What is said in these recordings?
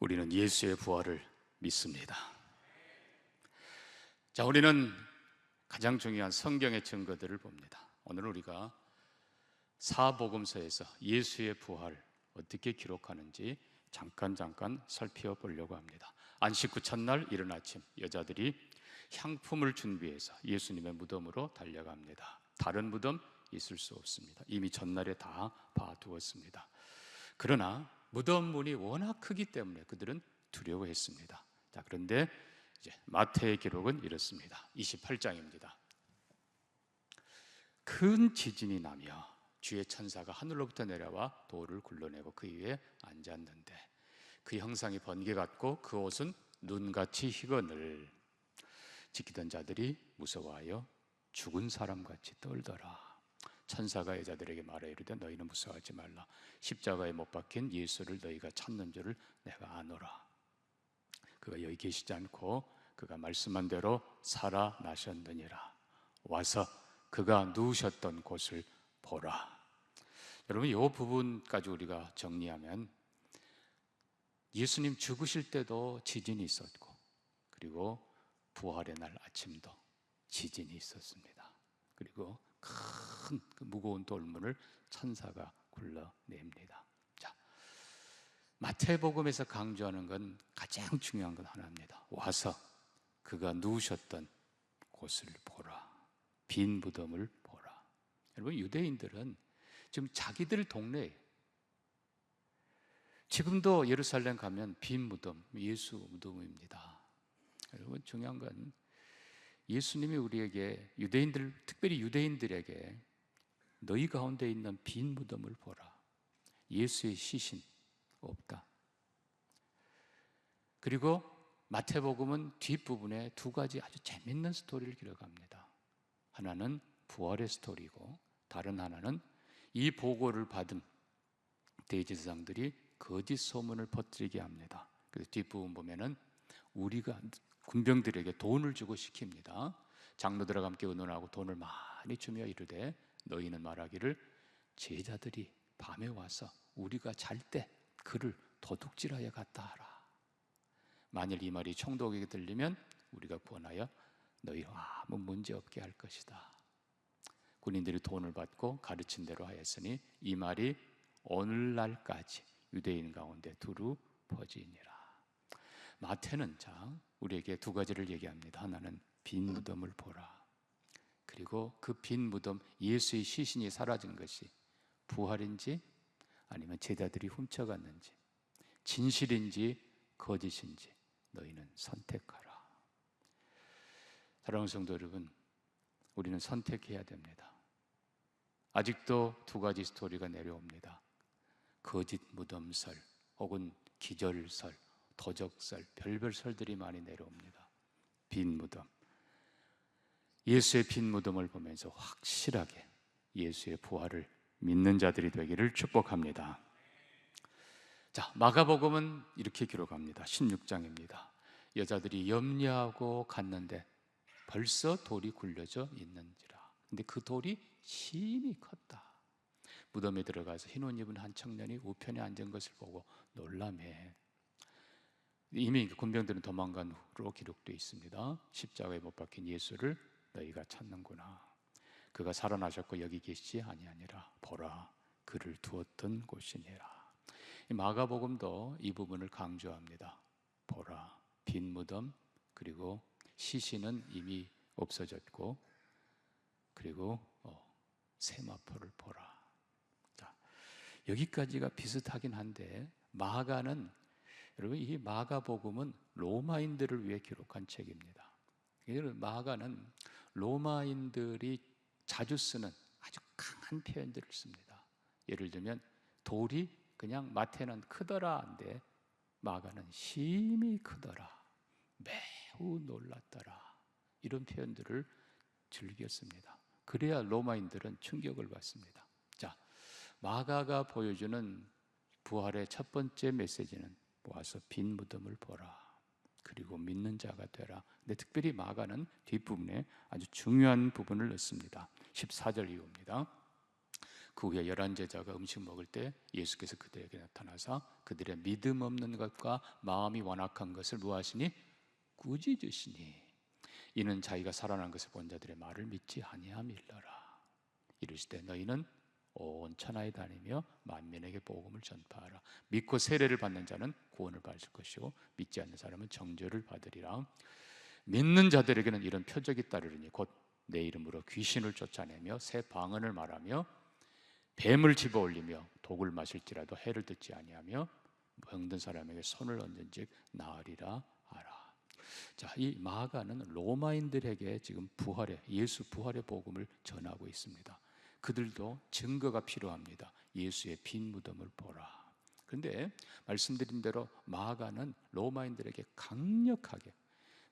우리는 예수의 부활을 믿습니다. 자, 우리는 가장 중요한 성경의 증거들을 봅니다. 오늘 우리가 사복음서에서 예수의 부활 어떻게 기록하는지 잠깐 잠깐 살펴보려고 합니다. 안식 구 첫날 이른 아침 여자들이 향품을 준비해서 예수님의 무덤으로 달려갑니다. 다른 무덤 있을 수 없습니다. 이미 전날에 다 봐두었습니다. 그러나 무덤 문이 워낙 크기 때문에 그들은 두려워했습니다. 자, 그런데 이제 마태의 기록은 이렇습니다. 28장입니다. 큰 지진이 나며 주의 천사가 하늘로부터 내려와 돌을 굴러내고 그 위에 앉았는데 그 형상이 번개 같고 그 옷은 눈같이 희건을 지키던 자들이 무서워하여 죽은 사람같이 떨더라. 천사가 여자들에게 말하 이르되 너희는 무서워하지 말라. 십자가에 못 박힌 예수를 너희가 찾는 줄을 내가 아노라. 그가 여기 계시지 않고 그가 말씀한 대로 살아나셨느니라. 와서 그가 누우셨던 곳을 보라. 여러분 이 부분까지 우리가 정리하면 예수님 죽으실 때도 지진이 있었고 그리고 부활의 날 아침도 지진이 있었습니다. 그리고 큰 그 무거운 돌문을 천사가 굴러냅니다. 자, 마태복음에서 강조하는 건 가장 중요한 건 하나입니다. 와서 그가 누우셨던 곳을 보라. 빈 무덤을 보라. 여러분 유대인들은 지금 자기들 동네 지금도 예루살렘 가면 빈 무덤, 예수 무덤입니다. 여러분 중요한 건 예수님이 우리에게 유대인들 특별히 유대인들에게 너희 가운데 있는 빈 무덤을 보라. 예수의 시신 없다. 그리고 마태복음은 뒷부분에 두 가지 아주 재밌는 스토리를 기록합니다. 하나는 부활의 스토리고 다른 하나는 이 보고를 받은 대제사장들이 거짓 소문을 퍼뜨리게 합니다. 그래서 뒷부분 보면은 우리가 군병들에게 돈을 주고 시킵니다. 장로들과 함께 의논하고 돈을 많이 주며 이르되 너희는 말하기를 제자들이 밤에 와서 우리가 잘 때 그를 도둑질하여 갔다 하라. 만일 이 말이 총독에게 들리면 우리가 구원하여 너희 아무 문제 없게 할 것이다. 군인들이 돈을 받고 가르친 대로 하였으니 이 말이 오늘날까지 유대인 가운데 두루 퍼지니라. 마태는 자 우리에게 두 가지를 얘기합니다. 하나는 빈 무덤을 보라. 그리고 그 빈 무덤 예수의 시신이 사라진 것이 부활인지 아니면 제자들이 훔쳐갔는지 진실인지 거짓인지 너희는 선택하라. 사랑하는 성도 여러분, 우리는 선택해야 됩니다. 아직도 두 가지 스토리가 내려옵니다. 거짓 무덤설 혹은 기절설, 도적설, 별별 설들이 많이 내려옵니다. 빈 무덤. 예수의 빈 무덤을 보면서 확실하게 예수의 부활을 믿는 자들이 되기를 축복합니다. 자, 마가복음은 이렇게 기록합니다. 16장입니다. 여자들이 염려하고 갔는데 벌써 돌이 굴려져 있는지라. 근데 그 돌이 심히 컸다. 무덤에 들어가서 흰 옷 입은 한 청년이 우편에 앉은 것을 보고 놀라매. 이미 그 군병들은 도망간 후로 기록되어 있습니다. 십자가에 못 박힌 예수를 너희가 찾는구나. 그가 살아나셨고 여기 계시지 아니하니라. 보라, 그를 두었던 곳이니라. 마가복음도 이 부분을 강조합니다. 보라, 빈 무덤 그리고 시신은 이미 없어졌고 그리고 어, 세마포를 보라. 자, 여기까지가 비슷하긴 한데 마가는 여러분 이 마가복음은 로마인들을 위해 기록한 책입니다. 마가는 로마인들이 자주 쓰는 아주 강한 표현들을 씁니다. 예를 들면 돌이 그냥 마태는 크더라인데 마가는 심히 크더라. 매우 놀랐더라. 이런 표현들을 즐겼습니다. 그래야 로마인들은 충격을 받습니다. 자, 마가가 보여주는 부활의 첫 번째 메시지는 모아서 빈 무덤을 보라. 그리고 믿는 자가 되라. 근데 특별히 마가는 뒷부분에 아주 중요한 부분을 넣습니다. 14절 이후입니다. 그 후에 열한 제자가 음식 먹을 때 예수께서 그들에게 나타나서 그들의 믿음 없는 것과 마음이 완악한 것을 무하시니 꾸짖으시니 이는 자기가 살아난 것을 본 자들의 말을 믿지 아니함일러라 이르시되 너희는 온 천하에 다니며 만민에게 복음을 전파하라 믿고 세례를 받는 자는 구원을 받을 것이요 믿지 않는 사람은 정죄를 받으리라 믿는 자들에게는 이런 표적이 따르리니 곧 내 이름으로 귀신을 쫓아내며 새 방언을 말하며 뱀을 집어 올리며 독을 마실지라도 해를 듣지 아니하며 병든 사람에게 손을 얹은즉 나으리라 하라. 자, 이 마가는 로마인들에게 지금 부활의 예수 부활의 복음을 전하고 있습니다. 그들도 증거가 필요합니다. 예수의 빈 무덤을 보라. 그런데 말씀드린 대로 마가는 로마인들에게 강력하게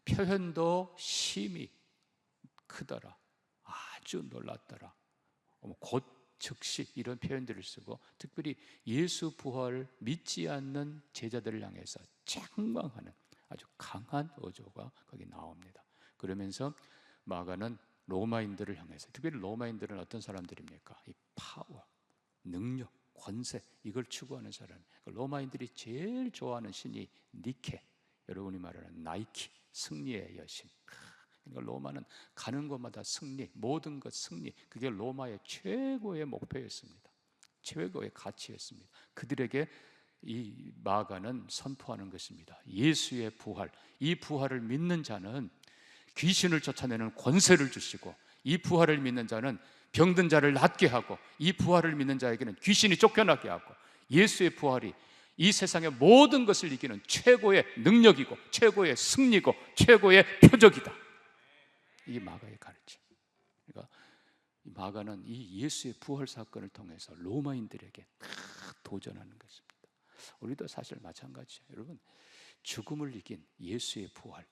표현도 심히 크더라. 아주 놀랐더라. 곧 즉시 이런 표현들을 쓰고 특별히 예수 부활을 믿지 않는 제자들을 향해서 책망하는 아주 강한 어조가 거기 나옵니다. 그러면서 마가는 로마인들을 향해서 특별히 로마인들은 어떤 사람들입니까? 이 파워, 능력, 권세 이걸 추구하는 사람. 로마인들이 제일 좋아하는 신이 니케. 여러분이 말하는 나이키, 승리의 여신. 그러니까 로마는 가는 곳마다 승리, 모든 것 승리. 그게 로마의 최고의 목표였습니다. 최고의 가치였습니다. 그들에게 이 마가는 선포하는 것입니다. 예수의 부활. 이 부활을 믿는 자는 귀신을 쫓아내는 권세를 주시고 이 부활을 믿는 자는 병든 자를 낫게 하고 이 부활을 믿는 자에게는 귀신이 쫓겨나게 하고 예수의 부활이 이 세상의 모든 것을 이기는 최고의 능력이고 최고의 승리고 최고의 표적이다. 이게 마가의 가르침. 그러니까 마가는 이 예수의 부활 사건을 통해서 로마인들에게 다 도전하는 것입니다. 우리도 사실 마찬가지예요. 여러분 죽음을 이긴 예수의 부활.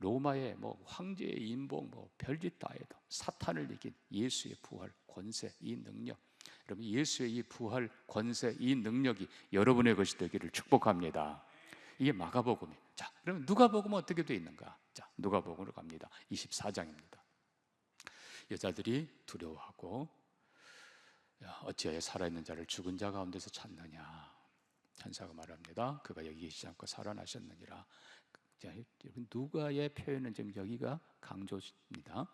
로마의 뭐 황제의 인봉 뭐 별짓 다 해도 사탄을 이긴 예수의 부활 권세 이 능력 여러분 예수의 이 부활 권세 이 능력이 여러분의 것이 되기를 축복합니다. 이게 마가복음이. 자, 그러면 누가복음은 어떻게 되어 있는가? 자, 누가복음으로 갑니다. 24장입니다. 여자들이 두려워하고 어찌하여 살아있는 자를 죽은 자 가운데서 찾느냐? 천사가 말합니다. 그가 여기 계시지 않고 살아나셨느니라. 자, 여러분 누가의 표현은 지금 여기가 강조입니다.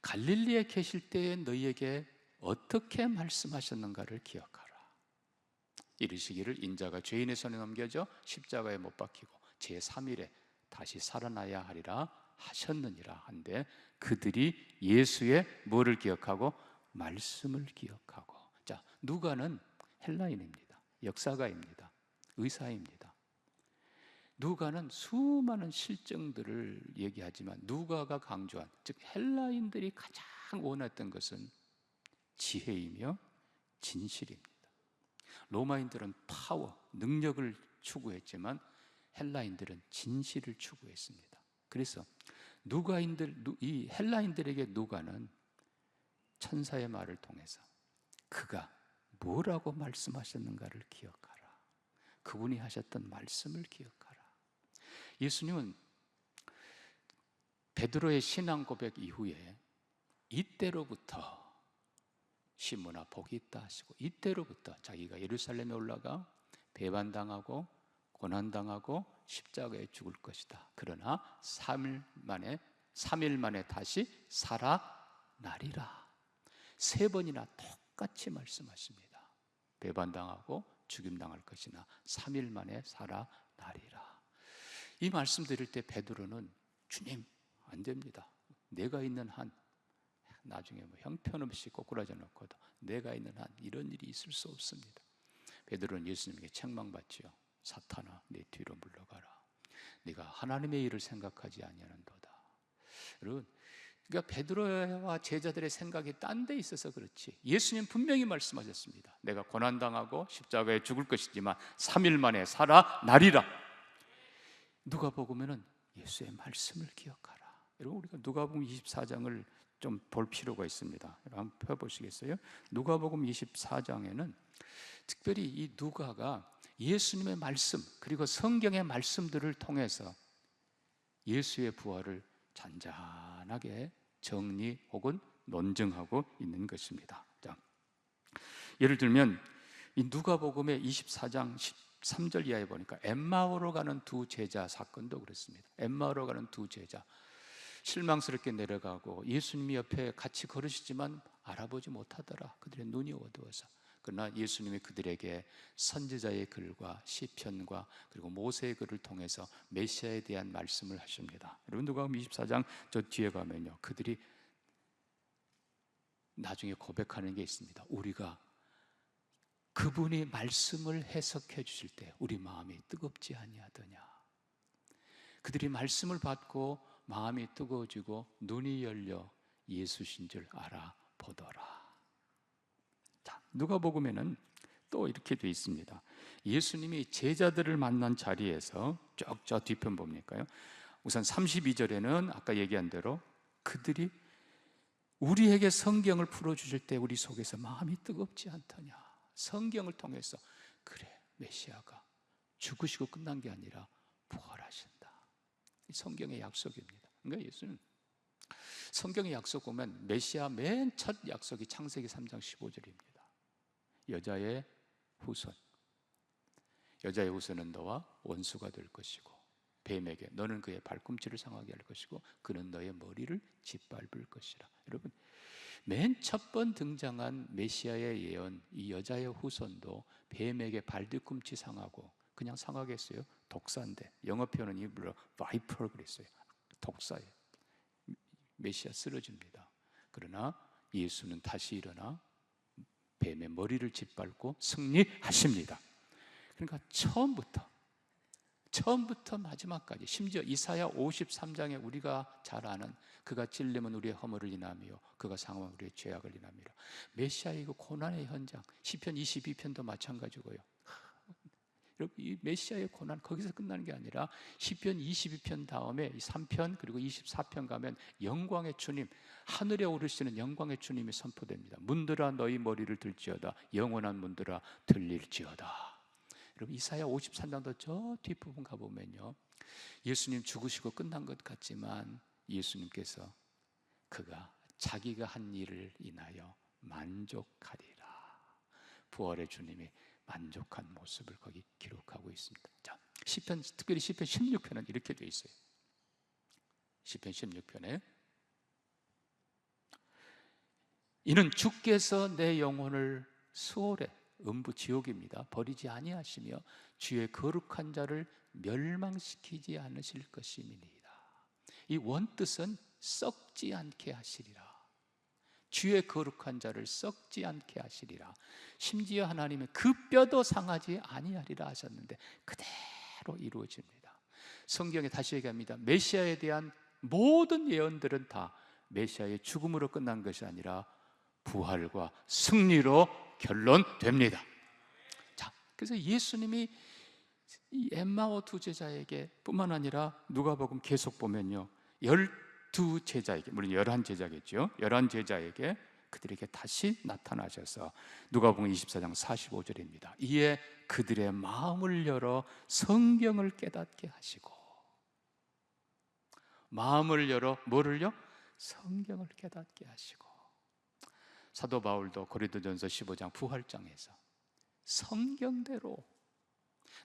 갈릴리에 계실 때에 너희에게 어떻게 말씀하셨는가를 기억하라. 이르시기를 인자가 죄인의 손에 넘겨져 십자가에 못 박히고 제 3일에 다시 살아나야 하리라 하셨느니라 한데 그들이 예수의 뭐를 기억하고 말씀을 기억하고 자 누가는 헬라인입니다. 역사가입니다. 의사입니다. 누가는 수많은 실정들을 얘기하지만 누가가 강조한 즉 헬라인들이 가장 원했던 것은 지혜이며 진실입니다. 로마인들은 파워, 능력을 추구했지만 헬라인들은 진실을 추구했습니다. 그래서 누가인들 이 헬라인들에게 누가는 천사의 말을 통해서 그가 뭐라고 말씀하셨는가를 기억하라. 그분이 하셨던 말씀을 기억하라. 예수님은 베드로의 신앙 고백 이후에 이때로부터 신문화 복이 있다 하시고 이때로부터 자기가 예루살렘에 올라가 배반당하고 고난당하고 십자가에 죽을 것이다. 그러나 3일 만에 3일 만에 다시 살아나리라. 세 번이나 똑같이 말씀하십니다. 배반당하고 죽임당할 것이나 3일 만에 살아나리라. 이 말씀 드릴 때 베드로는 주님 안 됩니다. 내가 있는 한 나중에 뭐 형편없이 꼬꾸라져 놓고도 내가 있는 한 이런 일이 있을 수 없습니다. 베드로는 예수님에게 책망받지요. 사탄아 내 뒤로 물러가라. 네가 하나님의 일을 생각하지 아니하는도다. 여러분 그러니까 베드로와 제자들의 생각이 딴 데 있어서 그렇지. 예수님 분명히 말씀하셨습니다. 내가 고난 당하고 십자가에 죽을 것이지만 3일 만에 살아나리라. 누가 보면은 예수의 말씀을 기억하라. 여러분 우리가 누가복음 24장을 좀 볼 필요가 있습니다. 한번 펴 보시겠어요? 누가복음 24장에는 특별히 이 누가가 예수님의 말씀 그리고 성경의 말씀들을 통해서 예수의 부활을 잔잔하게 정리 혹은 논증하고 있는 것입니다. 자, 예를 들면 이 누가복음의 24장 13절 이하에 보니까 엠마오로 가는 두 제자 사건도 그렇습니다. 엠마오로 가는 두 제자 실망스럽게 내려가고 예수님이 옆에 같이 걸으시지만 알아보지 못하더라. 그들의 눈이 어두워서. 그러나 예수님이 그들에게 선지자의 글과 시편과 그리고 모세의 글을 통해서 메시아에 대한 말씀을 하십니다. 여러분 누가복음 24장 저 뒤에 가면요. 그들이 나중에 고백하는 게 있습니다. 우리가 그분이 말씀을 해석해 주실 때 우리 마음이 뜨겁지 아니하더냐. 그들이 말씀을 받고 마음이 뜨거워지고 눈이 열려 예수신 줄 알아보더라. 자, 누가복음에는 또 이렇게 돼 있습니다. 예수님이 제자들을 만난 자리에서 쭉저 뒤편 봅니까요? 우선 32절에는 아까 얘기한 대로 그들이 우리에게 성경을 풀어 주실 때 우리 속에서 마음이 뜨겁지 않더냐. 성경을 통해서 그래 메시아가 죽으시고 끝난 게 아니라 부활하신다. 이 성경의 약속입니다. 그러니까 예수는 성경의 약속 보면 메시아 맨 첫 약속이 창세기 3장 15절입니다. 여자의 후손. 여자의 후손은 너와 원수가 될 것이고 뱀에게 너는 그의 발꿈치를 상하게 할 것이고 그는 너의 머리를 짓밟을 것이라. 여러분 맨 첫 번 등장한 메시아의 예언 이 여자의 후손도 뱀에게 발뒤꿈치 상하고 그냥 상하겠어요? 독사인데 영어 표현은 이불로 viper 그랬어요. 독사예요. 메시아 쓰러집니다. 그러나 예수는 다시 일어나 뱀의 머리를 짓밟고 승리하십니다. 그러니까 처음부터 처음부터 마지막까지 심지어 이사야 53장에 우리가 잘 아는 그가 찔림은 우리의 허물을 인하며 그가 상함은 우리의 죄악을 인하미라. 메시아의 그 고난의 현장 시편 22편도 마찬가지고요. 이 메시아의 고난 거기서 끝나는 게 아니라 시편 22편 다음에 이 3편 그리고 24편 가면 영광의 주님 하늘에 오르시는 영광의 주님이 선포됩니다. 문들아 너희 머리를 들지어다. 영원한 문들아 들릴지어다 여러분 이사야 53장도 저 뒷부분 가보면요 예수님 죽으시고 끝난 것 같지만 예수님께서 그가 자기가 한 일을 인하여 만족하리라 부활의 주님이 만족한 모습을 거기 기록하고 있습니다. 자, 시편 특별히 시편 16편은 이렇게 되어 있어요. 시편 16편에 이는 주께서 내 영혼을 수월해 음부 지옥입니다. 버리지 아니하시며 주의 거룩한 자를 멸망시키지 않으실 것임이니이다. 이 원뜻은 썩지 않게 하시리라. 주의 거룩한 자를 썩지 않게 하시리라. 심지어 하나님은 그 뼈도 상하지 아니하리라 하셨는데 그대로 이루어집니다. 성경에 다시 얘기합니다. 메시아에 대한 모든 예언들은 다 메시아의 죽음으로 끝난 것이 아니라 부활과 승리로 결론됩니다. 자, 그래서 예수님이 이 엠마오 두 제자에게 뿐만 아니라 누가복음 계속 보면요. 열두 제자에게 물론 열한 제자겠죠. 열한 제자에게 그들에게 다시 나타나셔서 누가복음 24장 45절입니다. 이에 그들의 마음을 열어 성경을 깨닫게 하시고 마음을 열어 뭐를요? 성경을 깨닫게 하시고 사도 바울도 고린도전서 15장 부활장에서 성경대로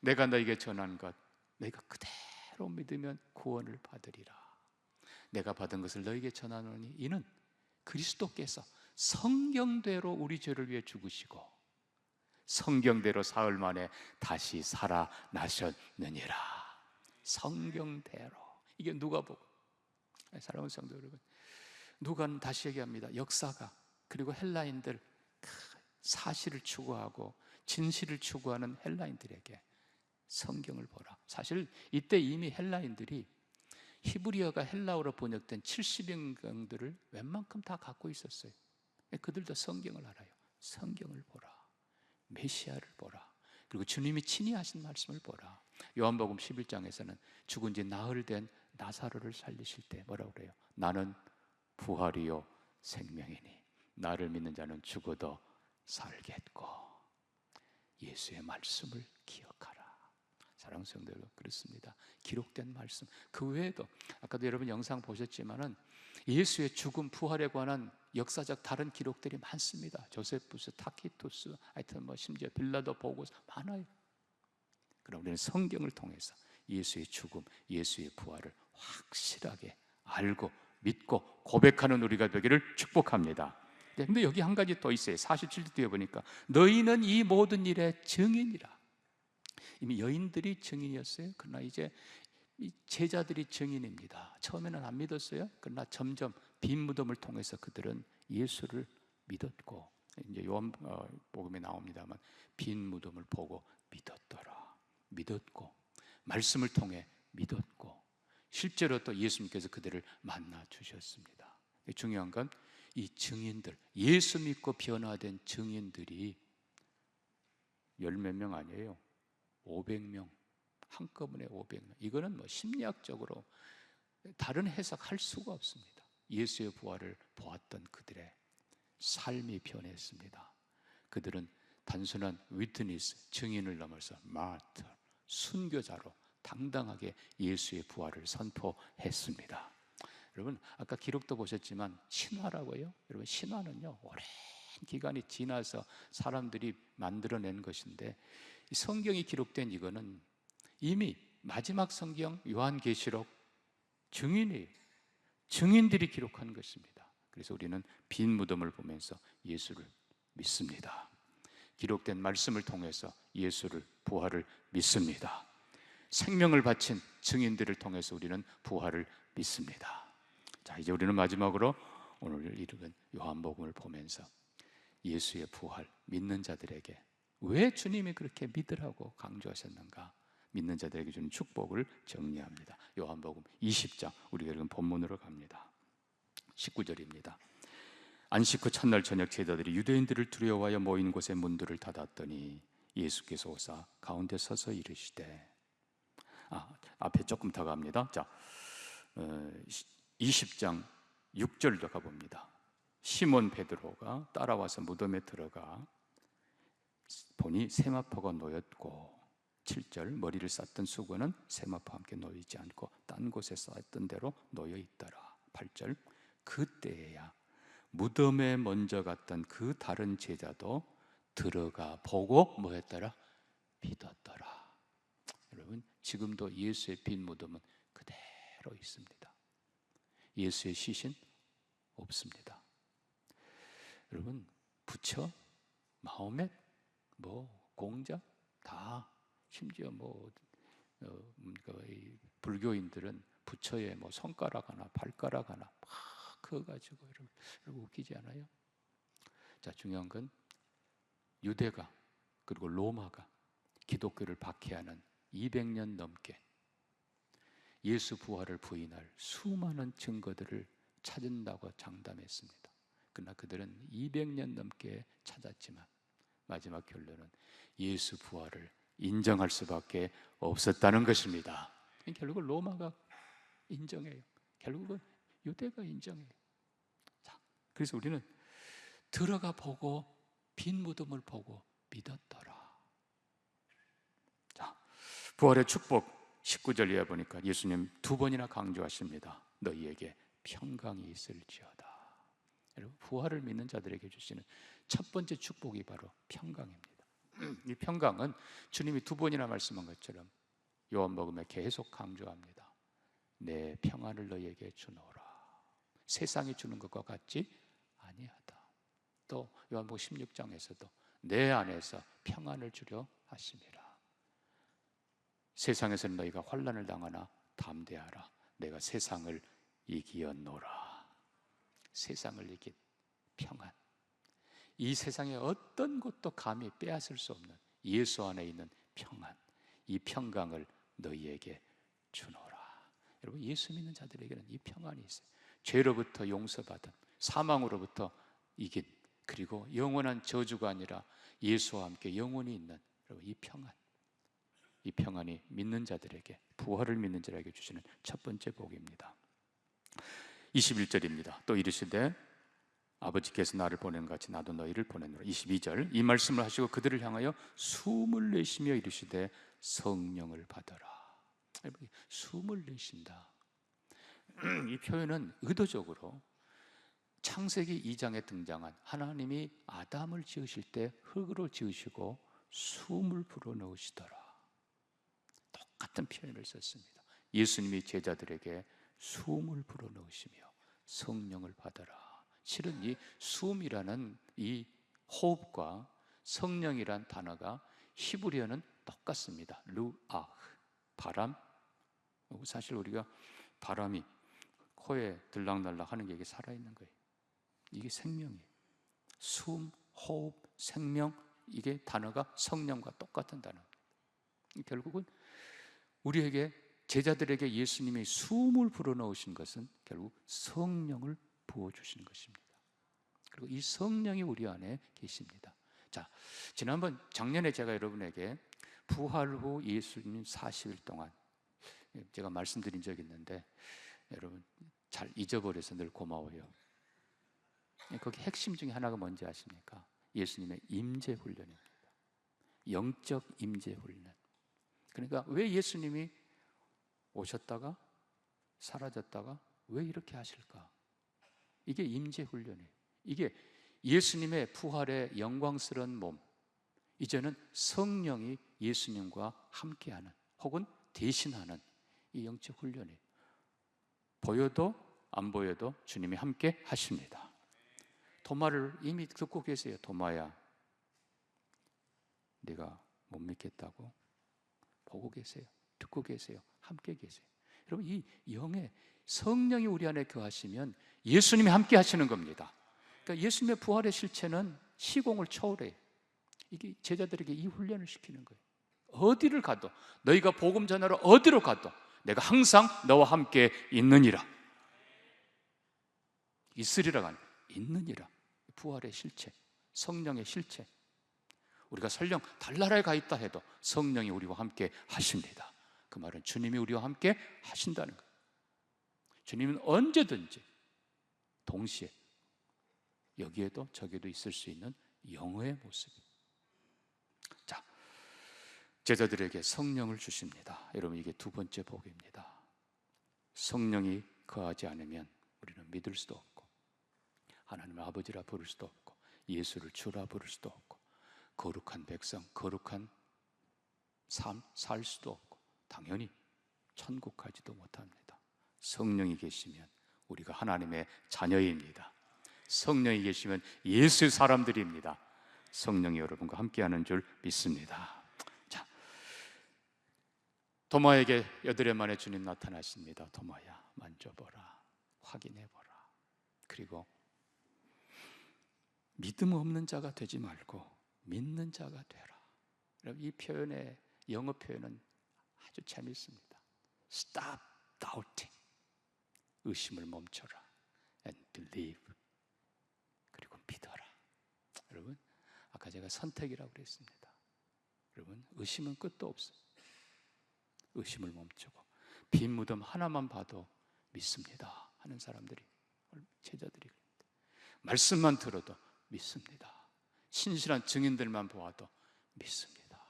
내가 너에게 전한 것 내가 그대로 믿으면 구원을 받으리라. 내가 받은 것을 너에게 전하노니 이는 그리스도께서 성경대로 우리 죄를 위해 죽으시고 성경대로 사흘 만에 다시 살아나셨느니라. 성경대로 이게 누가 보고 사랑하는 성도 여러분 누가는 다시 얘기합니다. 역사가 그리고 헬라인들 사실을 추구하고 진실을 추구하는 헬라인들에게 성경을 보라. 사실 이때 이미 헬라인들이 히브리어가 헬라어로 번역된 70인경들을 웬만큼 다 갖고 있었어요. 그들도 성경을 알아요. 성경을 보라. 메시아를 보라. 그리고 주님이 친히 하신 말씀을 보라. 요한복음 11장에서는 죽은 지 나흘 된 나사로를 살리실 때 뭐라고 그래요? 나는 부활이요 생명이니 나를 믿는 자는 죽어도 살겠고 예수의 말씀을 기억하라. 여러분 그렇습니다. 기록된 말씀 그 외에도 아까도 여러분 영상 보셨지만은 예수의 죽음 부활에 관한 역사적 다른 기록들이 많습니다. 조세푸스, 타키투스, 하여튼 뭐 심지어 빌라도 보고 많아요. 그럼 우리는 성경을 통해서 예수의 죽음, 예수의 부활을 확실하게 알고 믿고 고백하는 우리가 되기를 축복합니다. 네, 근데 여기 한 가지 또 있어요. 47절 뒤에 보니까 너희는 이 모든 일의 증인이라. 이미 여인들이 증인이었어요. 그러나 이제 제자들이 증인입니다. 처음에는 안 믿었어요. 그러나 점점 빈 무덤을 통해서 그들은 예수를 믿었고 이제 요한 어, 복음에 나옵니다만 빈 무덤을 보고 믿었더라. 믿었고 말씀을 통해 믿었고 실제로 또 예수님께서 그들을 만나 주셨습니다. 중요한 건 이 증인들, 예수 믿고 변화된 증인들이 열 몇 명 아니에요. 500명. 한꺼번에 500명. 이거는 뭐 심리학적으로 다른 해석할 수가 없습니다. 예수의 부활을 보았던 그들의 삶이 변했습니다. 그들은 단순한 위트니스, 증인을 넘어서 마트, 순교자로 당당하게 예수의 부활을 선포했습니다. 여러분 아까 기록도 보셨지만 신화라고요. 여러분 신화는요 오랜 기간이 지나서 사람들이 만들어낸 것인데 성경이 기록된 이거는 이미 마지막 성경 요한계시록 증인이 증인들이 기록한 것입니다. 그래서 우리는 빈 무덤을 보면서 예수를 믿습니다. 기록된 말씀을 통해서 예수를 부활을 믿습니다. 생명을 바친 증인들을 통해서 우리는 부활을 믿습니다. 자, 이제 우리는 마지막으로 오늘 읽은 요한복음을 보면서 예수의 부활 믿는 자들에게 왜 주님이 그렇게 믿으라고 강조하셨는가? 믿는 자들에게 주는 축복을 정리합니다. 요한복음 20장 우리가 읽은 본문으로 갑니다. 19절입니다. 안식 후 첫날 저녁 제자들이 유대인들을 두려워하여 모인 곳에 문들을 닫았더니 예수께서 오사 가운데 서서 이르시되 아, 앞에 조금 더 갑니다. 자, 어, 20장 6절도 가봅니다. 시몬 베드로가 따라와서 무덤에 들어가 보니 세마포가 놓였고 7절 머리를 쌌던 수건은 세마포와 함께 놓이지 않고 딴 곳에 쌓였던 대로 놓여 있더라. 8절 그때야 무덤에 먼저 갔던 그 다른 제자도 들어가 보고 뭐 했더라? 믿었더라. 여러분 지금도 예수의 빈 무덤은 그대로 있습니다. 예수의 시신 없습니다. 여러분 부처, 마호멧, 뭐 공자 다 심지어 뭐 어, 그 불교인들은 부처의 뭐 손가락 하나 발가락 하나 막 그거 가지고 여러분, 여러분 웃기지 않아요? 자 중요한 건 유대가 그리고 로마가 기독교를 박해하는 200년 넘게 예수 부활을 부인할 수많은 증거들을 찾은다고 장담했습니다. 그러나 그들은 200년 넘게 찾았지만 마지막 결론은 예수 부활을 인정할 수밖에 없었다는 것입니다. 결국 로마가 인정해요. 결국은 유대가 인정해요. 자, 그래서 우리는 들어가 보고 빈 무덤을 보고 믿었더라. 자, 부활의 축복 19절 이하 보니까 예수님 두 번이나 강조하십니다. 너희에게 평강이 있을지어다. 여러분 부활을 믿는 자들에게 주시는 첫 번째 축복이 바로 평강입니다. 이 평강은 주님이 두 번이나 말씀한 것처럼 요한복음에 계속 강조합니다. 내 평안을 너희에게 주노라. 세상이 주는 것과 같지 아니하다. 또 요한복음 16장에서도 내 안에서 평안을 주려 하심이라. 세상에서는 너희가 환란을 당하나 담대하라. 내가 세상을 이기었노라. 세상을 이긴 평안. 이 세상의 어떤 것도 감히 빼앗을 수 없는 예수 안에 있는 평안. 이 평강을 너희에게 주노라. 여러분 예수 믿는 자들에게는 이 평안이 있어요. 죄로부터 용서받은 사망으로부터 이긴 그리고 영원한 저주가 아니라 예수와 함께 영원히 있는 여러분 이 평안. 이 평안이 믿는 자들에게 부활을 믿는 자들에게 주시는 첫 번째 복입니다. 21절입니다. 또 이르시되 아버지께서 나를 보낸 같이 나도 너희를 보내노라. 22절 이 말씀을 하시고 그들을 향하여 숨을 내쉬며 이르시되 성령을 받아라. 숨을 내쉰다. 이 표현은 의도적으로 창세기 2장에 등장한 하나님이 아담을 지으실 때 흙으로 지으시고 숨을 불어넣으시더라. 똑같은 표현을 썼습니다. 예수님이 제자들에게 숨을 불어넣으시며 성령을 받아라. 실은 이 숨이라는 이 호흡과 성령이란 단어가 히브리어는 똑같습니다. 루아 바람. 사실 우리가 바람이 코에 들락날락 하는 게 이게 살아있는 거예요. 이게 생명이에요. 숨, 호흡, 생명, 이게 단어가 성령과 똑같은 단어. 결국은 우리에게 제자들에게 예수님이 숨을 불어넣으신 것은 결국 성령을 부어주신 것입니다. 그리고 이 성령이 우리 안에 계십니다. 자, 지난번 작년에 제가 여러분에게 부활 후 예수님 40일 동안 제가 말씀드린 적이 있는데 여러분 잘 잊어버려서 늘 고마워요. 거기 핵심 중에 하나가 뭔지 아십니까? 예수님의 임재 훈련입니다. 영적 임재 훈련. 그러니까 왜 예수님이 오셨다가 사라졌다가 왜 이렇게 하실까? 이게 임재 훈련이에요. 이게 예수님의 부활의 영광스러운 몸. 이제는 성령이 예수님과 함께하는 혹은 대신하는 이 영적 훈련이에요. 보여도 안 보여도 주님이 함께 하십니다. 도마를 이미 듣고 계세요. 도마야, 네가 못 믿겠다고 보고 계세요. 듣고 계세요. 함께 계세요. 여러분 이 영의 성령이 우리 안에 거하시면 예수님이 함께 하시는 겁니다. 그러니까 예수님의 부활의 실체는 시공을 초월해. 이게 제자들에게 이 훈련을 시키는 거예요. 어디를 가도 너희가 복음 전하러 어디로 가도 내가 항상 너와 함께 있느니라. 있으리라가 아니라 있느니라. 부활의 실체, 성령의 실체. 우리가 설령 달나라에 가 있다 해도 성령이 우리와 함께 하십니다. 그 말은 주님이 우리와 함께 하신다는 거예요. 주님은 언제든지 동시에 여기에도 저기에도 있을 수 있는 영어의 모습입니다. 자, 제자들에게 성령을 주십니다. 여러분 이게 두 번째 복입니다. 성령이 거하지 않으면 우리는 믿을 수도 없고 하나님을 아버지라 부를 수도 없고 예수를 주라 부를 수도 없고 거룩한 백성, 거룩한 삶 살 수도 없고 당연히 천국 가지도 못합니다. 성령이 계시면 우리가 하나님의 자녀입니다. 성령이 계시면 예수의 사람들입니다. 성령이 여러분과 함께하는 줄 믿습니다. 자, 도마에게 여드레 만에 주님 나타나십니다. 도마야, 만져보라, 확인해보라. 그리고 믿음 없는 자가 되지 말고 믿는 자가 되라. 이 표현의 영어 표현은 아주 재밌습니다. Stop doubting. 의심을 멈춰라. And believe. 그리고 믿어라. 여러분, 아까 제가 선택이라고 그랬습니다. 여러분, 의심은 끝도 없어요. 의심을 멈추고 빈 무덤 하나만 봐도 믿습니다 하는 사람들이 제자들이 말씀만 들어도 믿습니다. 신실한 증인들만 보아도 믿습니다.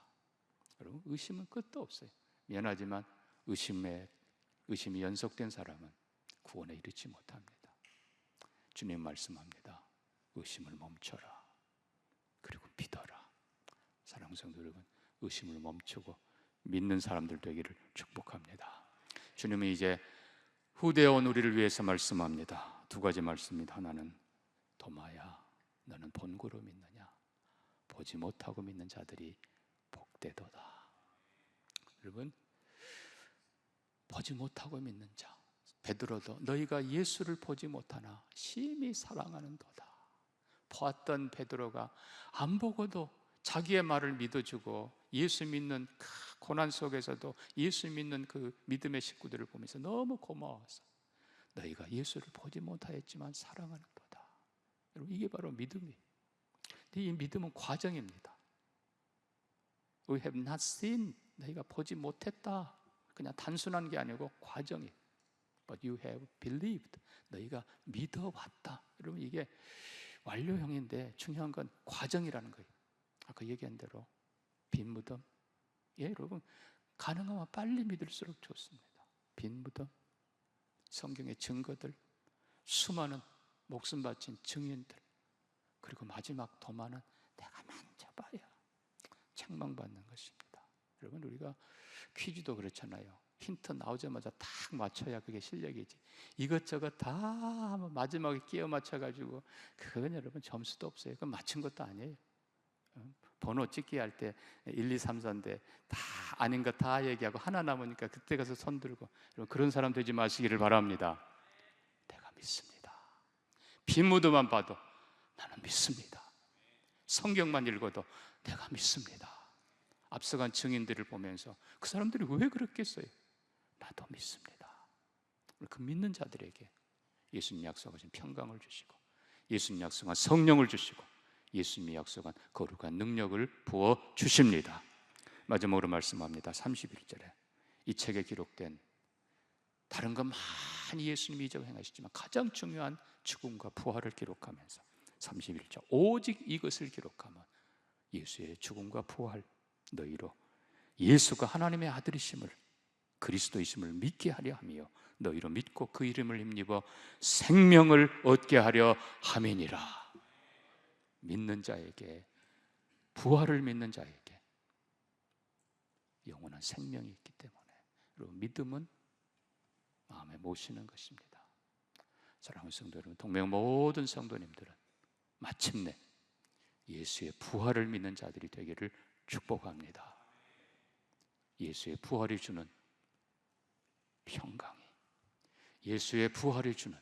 여러분 의심은 끝도 없어요. 미안하지만 의심에 의심이 연속된 사람은 구원에 이르지 못합니다. 주님 말씀합니다. 의심을 멈춰라. 그리고 믿어라. 사랑하는 성도 여러분, 의심을 멈추고 믿는 사람들 되기를 축복합니다. 주님은 이제 후대에 온 우리를 위해서 말씀합니다. 두 가지 말씀입니다. 하나는 도마야, 너는 본고로 믿느냐? 보지 못하고 믿는 자들이 복되도다. 여러분, 보지 못하고 믿는 자, 베드로도 너희가 예수를 보지 못하나 심히 사랑하는도다. 보았던 베드로가 안 보고도 자기의 말을 믿어주고 예수 믿는 그 고난 속에서도 예수 믿는 그 믿음의 식구들을 보면서 너무 고마워서 너희가 예수를 보지 못하였지만 사랑하는 도다. 여러분 이게 바로 믿음이에요. 이 믿음은 과정입니다. We have not seen 너희가 보지 못했다. 그냥 단순한 게 아니고 과정이. But you have believed. 너희가 믿어왔다. 여러분 이게 완료형인데 중요한 건 과정이라는 거예요. 아까 얘기한 대로 빈 무덤. 예, 여러분 가능하면 빨리 믿을수록 좋습니다. 빈 무덤, 성경의 증거들, 수많은 목숨 바친 증인들 그리고 마지막 도마는 내가 만져봐야 책망받는 것입니다. 여러분 우리가 퀴즈도 그렇잖아요. 힌트 나오자마자 딱 맞춰야 그게 실력이지. 이것저것 다 마지막에 끼워 맞춰가지고 그건 여러분 점수도 없어요. 그건 맞춘 것도 아니에요. 어? 번호 찍기 할 때 1, 2, 3, 4인데 다 아닌 거 다 얘기하고 하나 남으니까 그때 가서 손 들고 여러분 그런 사람 되지 마시기를 바랍니다. 내가 믿습니다. 빈 무드만 봐도 나는 믿습니다. 성경만 읽어도 내가 믿습니다. 앞서간 증인들을 보면서 그 사람들이 왜 그랬겠어요? 나도 믿습니다. 그 믿는 자들에게 예수님 약속하신 평강을 주시고 예수님 약속한 성령을 주시고 예수님이 약속한 거룩한 능력을 부어 주십니다. 마지막으로 말씀합니다. 31절에 이 책에 기록된 다른 것 많이 예수님이 이적 행하시지만 가장 중요한 죽음과 부활을 기록하면서 31절 오직 이것을 기록하면 예수의 죽음과 부활 너희로 예수가 하나님의 아들이심을 그리스도이심을 믿게 하려 하며 너희로 믿고 그 이름을 힘입어 생명을 얻게 하려 함이니라. 믿는 자에게 부활을 믿는 자에게 영원한 생명이 있기 때문에 믿음은 마음에 모시는 것입니다. 사랑하는 성도 여러분, 동맹 모든 성도님들은 마침내 예수의 부활을 믿는 자들이 되기를 축복합니다. 예수의 부활이 주는 평강이, 예수의 부활이 주는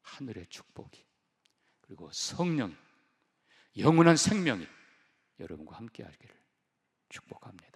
하늘의 축복이, 그리고 성령, 영원한 생명이 여러분과 함께 하기를 축복합니다.